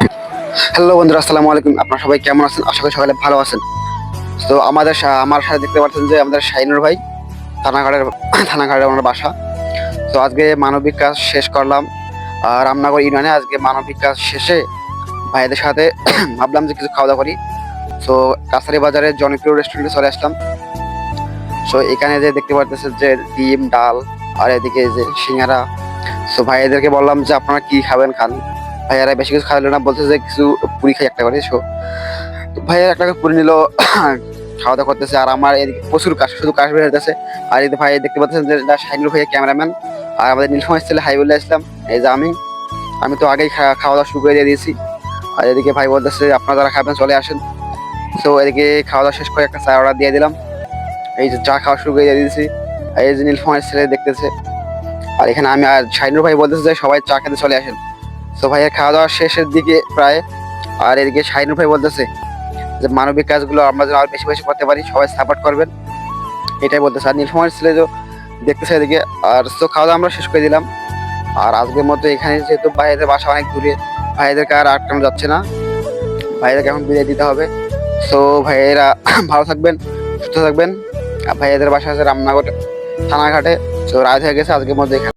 Hello বন্ধুরা, আসসালামু আলাইকুম। আপনারা সবাই কেমন আছেন? আশা করি সকালে ভালো আছেন। তো আমাদের সা- আমার সাথে দেখতে পাচ্ছেন যে আমাদের শাহিনুর ভাই থানাঘাটের থানাঘাটের ওনার বাসা। তো আজকে মানবিক কাজ শেষ করলাম। রামনগর ইউনিয়নে আজকে মানবিক কাজ শেষে ভাইদের সাথে ভাবলাম যে কিছু খাওয়া দাওয়া করি। তো কাছারি বাজারে জনপ্রিয় রেস্টুরেন্টে চলে আসলাম। তো এখানে যে দেখতে পাচ্ছেন যে ডিম, ডাল, আর এদিকে যে সিঙ্গারা। তো ভাইদেরকে বললাম যে আপনারা কি খাবেন খান? ভাইয়ারা বেশি কিছু খাওয়ালো না, বলছে যে কিছু পুরি খাই একটা করে, সো ভাইয়া একটা করে পুরি নিল, খাওয়া দাওয়া করতেছে। আর আমার এদিকে প্রচুর কাজ শুধু কাজ বের হতেছে আর এদিকে ভাই, দেখতে পাচ্ছেন যে শাহিনুর ভাইয়া ক্যামেরাম্যান। আর আমাদের নীলফামারী ছেলে হাই বলে আসলাম এই যে আমি আমি তো আগেই খাওয়া দাওয়া শুরু করে দিয়ে দিয়েছি। আর এদিকে ভাই বলতেছে আপনারা যারা খাবেন চলে আসেন। তো এদিকে খাওয়া দাওয়া শেষ করে একটা চা অর্ডার দিয়ে দিলাম। এই যে চা খাওয়া শুরু করে দিয়ে দিয়েছি। এই যে নীলফামারী ছেলে দেখতেছে। আর এখানে আমি আর শাহিনুর ভাই বলতেছে যে সবাই চা খেতে চলে আসেন। তো ভাইয়ের খাওয়া দাওয়া শেষের দিকে প্রায় আর এদিকে শাহিনুর ভাই বলতেছে যে, মানবিক কাজগুলো আমরা যেন আর বেশি বেশি করতে পারি, সবাই সাপোর্ট করবেন। এটাই বলতেছে। আর নীলফামারী ছেলে যে, দেখতেছে এদিকে। আর তো খাওয়া দাওয়া আমরা শেষ করে দিলাম। আর আজকের মতো এখানে যেহেতু ভাইদের বাসা অনেক দূরে ভাইদেরকে আর আটকানো যাচ্ছে না। ভাইদেরকে এখন বিদায় দিতে হবে। সো ভাইয়েরা, ভালো থাকবেন, সুস্থ থাকবেন। আর ভাইয়েদের বাসা আছে রামনগর থানাঘাটে। তো রাত হয়ে গেছে আজকের মধ্যে এখানে।